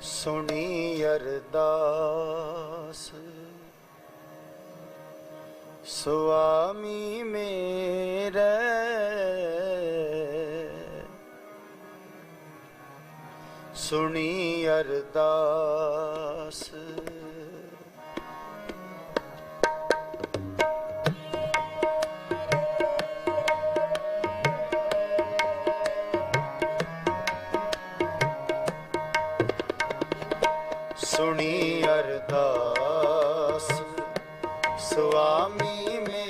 ਸੁਣੀ ਅਰਦਾਸ। ਸੁਆਮੀ ਮੇਰੇ ਸੁਣੀ ਅਰਦਾਸ। ਸੁਣੀ ਅਰਦਾਸ। ਸੁਆਮੀ ਮੇ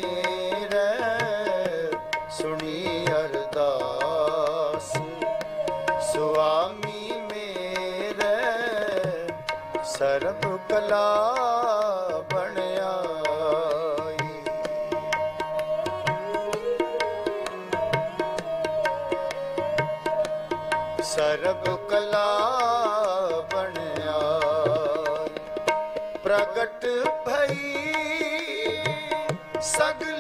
ਪ੍ਰਗਟ ਭਈ ਸਗਲੇ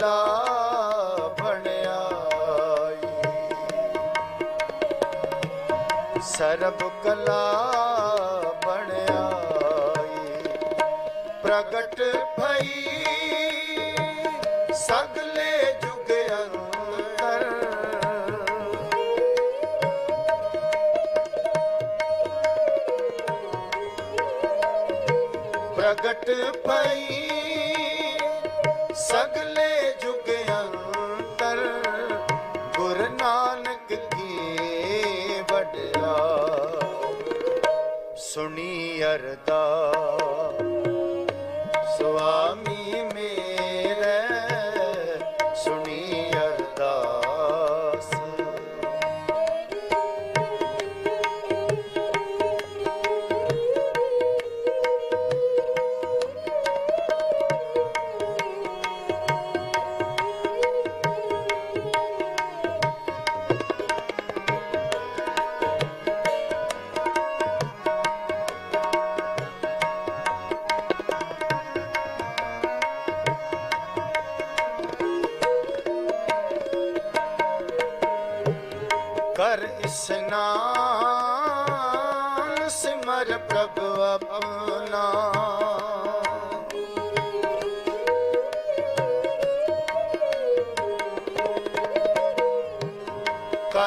ਸਰਬ ਕਲਾ ਸਰਬ ਕਲਾ ਬਣਾਈ। ਪ੍ਰਗਟ ਭਈ ਸਗਲੇ ਜੁਗ ਅੰਤਰ। ਪ੍ਰਗਟ ਭਈ ਸਗਲੇ ਸੁਣੀ ਅਰਦਾਸ।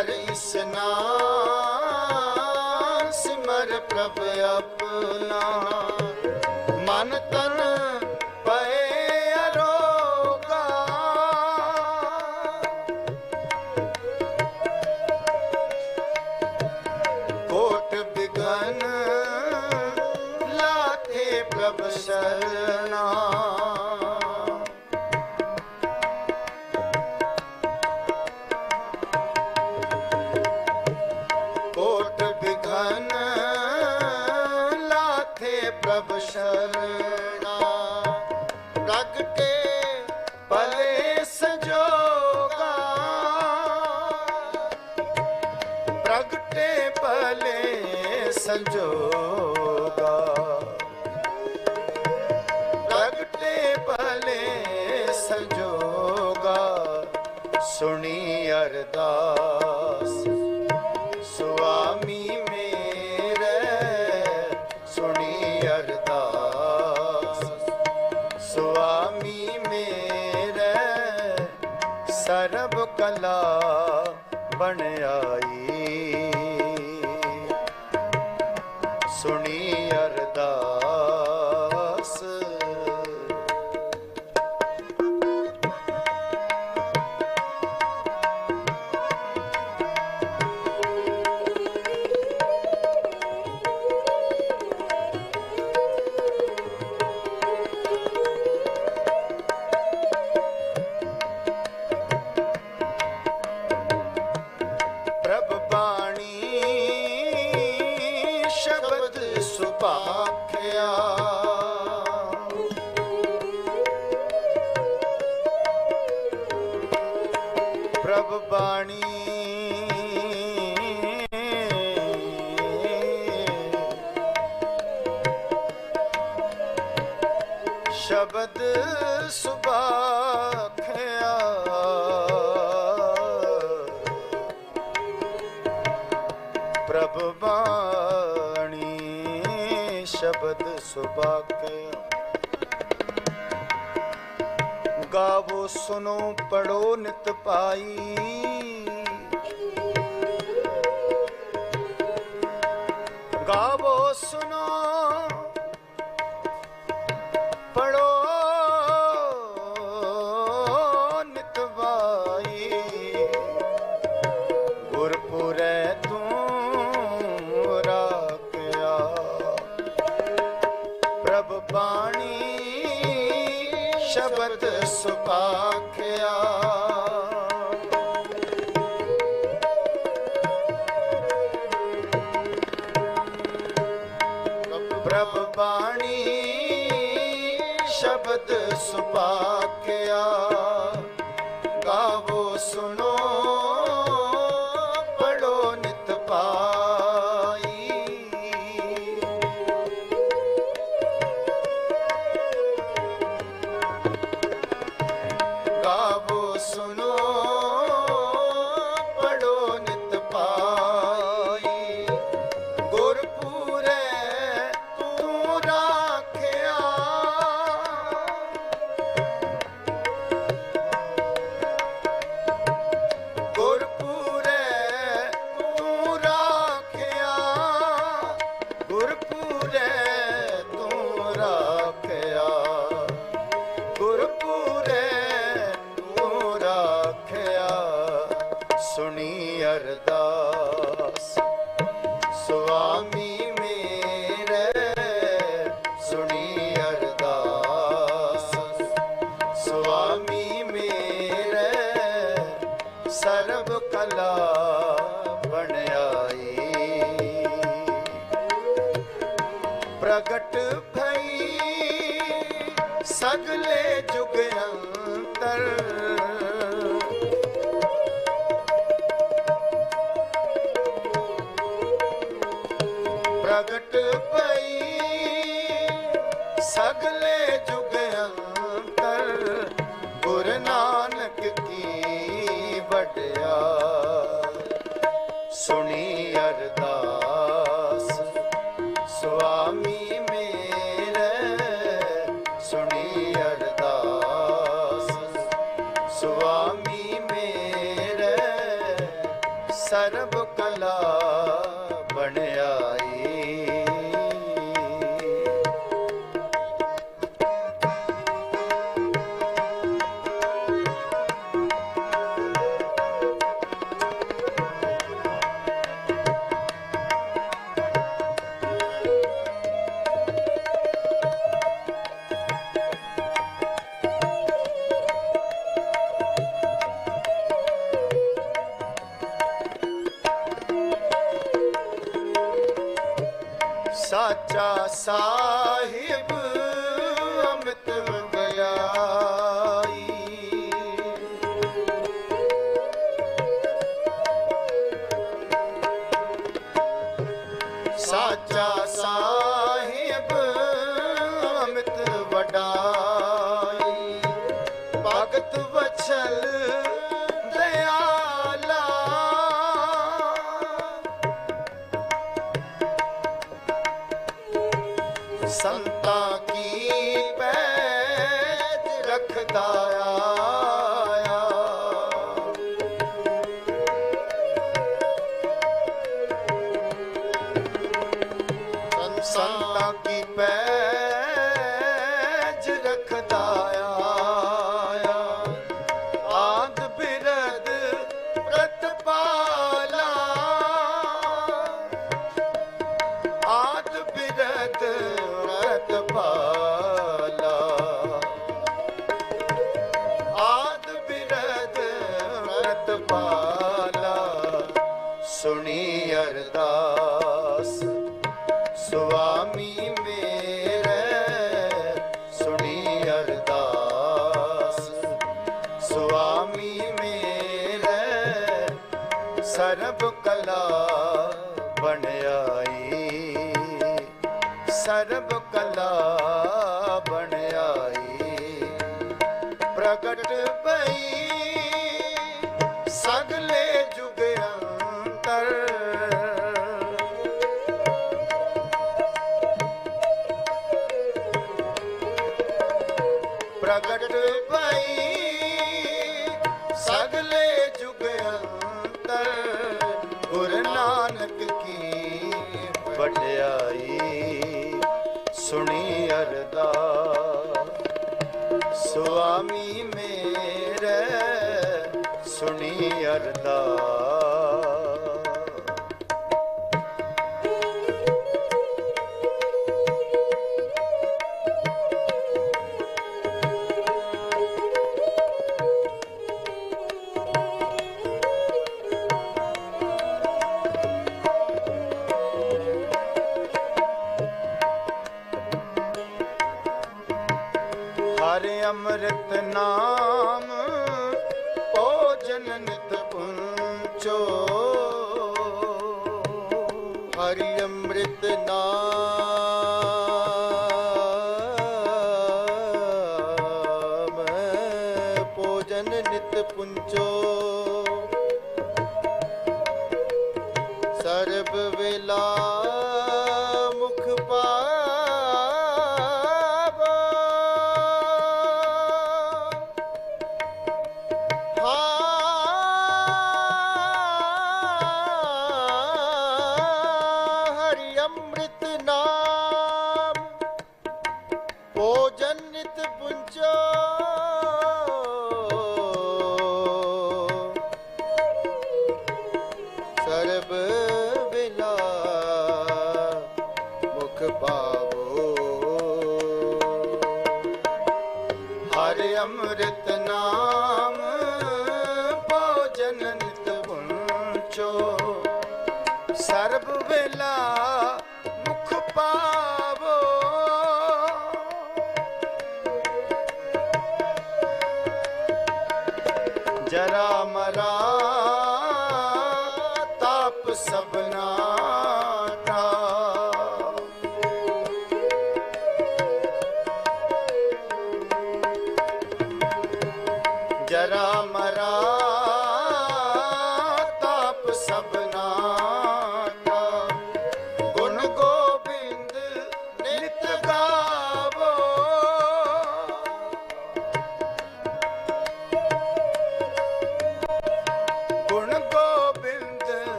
ਕਰ ਇਸਨਾਨ ਸਿਮਰ ਪ੍ਰਭ ਆਪਣਾ। ਮਨ ਤਨ ਲਾਥੇ ਪ੍ਰਭ ਸਰਨਾ ਪ੍ਰਗਟੇ ਭਲੇ ਸੰਜੋਗਾ। ਪ੍ਰਗਟੇ ਭਲੇ ਸੰਜੋਗਾ। ਪ੍ਰਗਟੇ ਭਲੇ ਸੰਜੋਗਾ। ਸੁਣੀ ਅਰਦਾਸ। ਸ਼ਬਦ ਸੁਬਾਖਿਆ ਪ੍ਰਭ ਬਾਣੀ ਸ਼ਬਦ ਸੁਬਾਖਿਆ ਗਾਵੋ ਸੁਨੋ ਪੜੋ ਨਿਤ ਪਾਈ। ਗਾਵੋ ਸੁਨੋ सुनो ਪ੍ਰਗਟ स्वामी में ਸਾਚਾ ਸਾਹਿਬ ਅੰਮ੍ਰਿਤ ਮੰਗਿਆਈ ਸਾਚਾ ਸਾਹਿਬ ਅੰਮ੍ਰਿਤ ਵਡਾਈ। ਭਗਤ ਵਛਲ Oh. ਆਈ ਸੁਣੀ ਅਰਦਾ ਸੁਆਮੀ ਮੇਰੇ ਸੁਣੀ ਅਰਦਾਸ। ਹਰ ਅੰਮ੍ਰਿਤ ਨਾਮ ਭੋਜਨ ਨਿਤ ਪੁੰਚੋ। ਹਰਿ ਅੰਮ੍ਰਿਤ ਨਾਮ। ਨਿਤ ਬਣ ਚੋ ਸਰਬ ਵੇਲਾ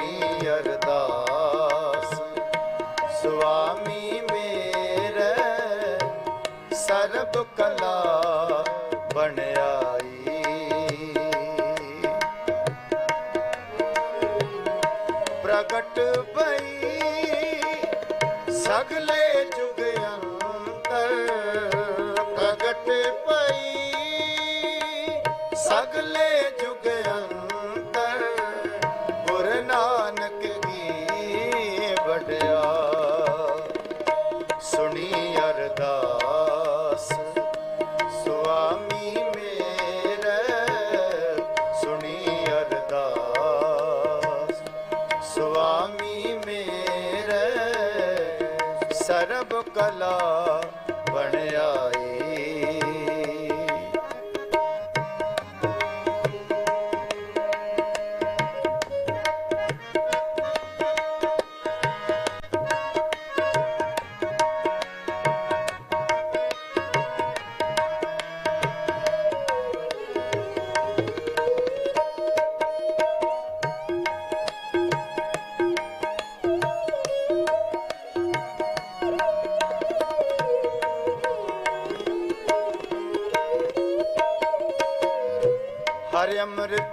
की अरदास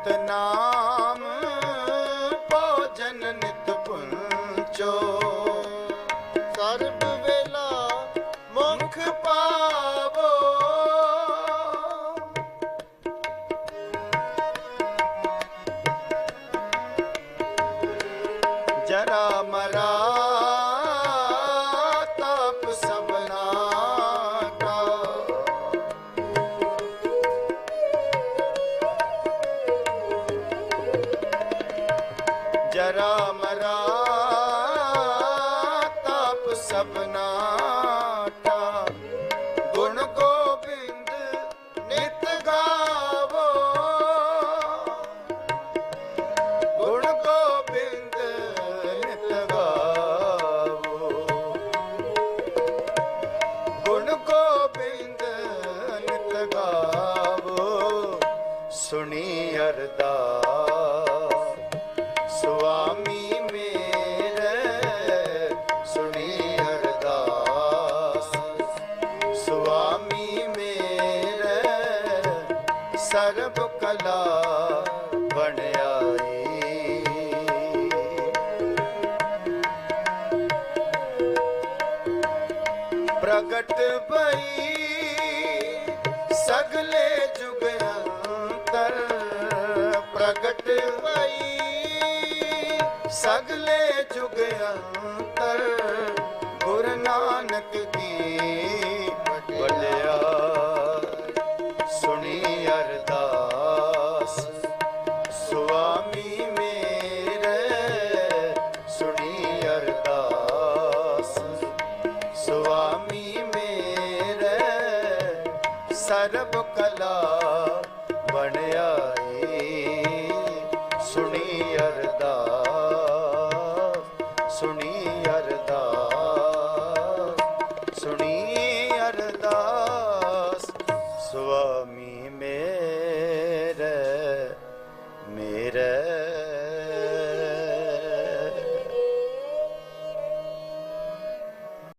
ਸਤਨਾਮ ਪ੍ਰਗਟ ਭਈ ਸਗਲੇ ਜੁਗ ਅੰਤਰ ਪ੍ਰਗਟ ਭਈ ਸਗਲੇ ਜੁਗ ਅੰਤਰ ਸਰਬ ਕਲਾ।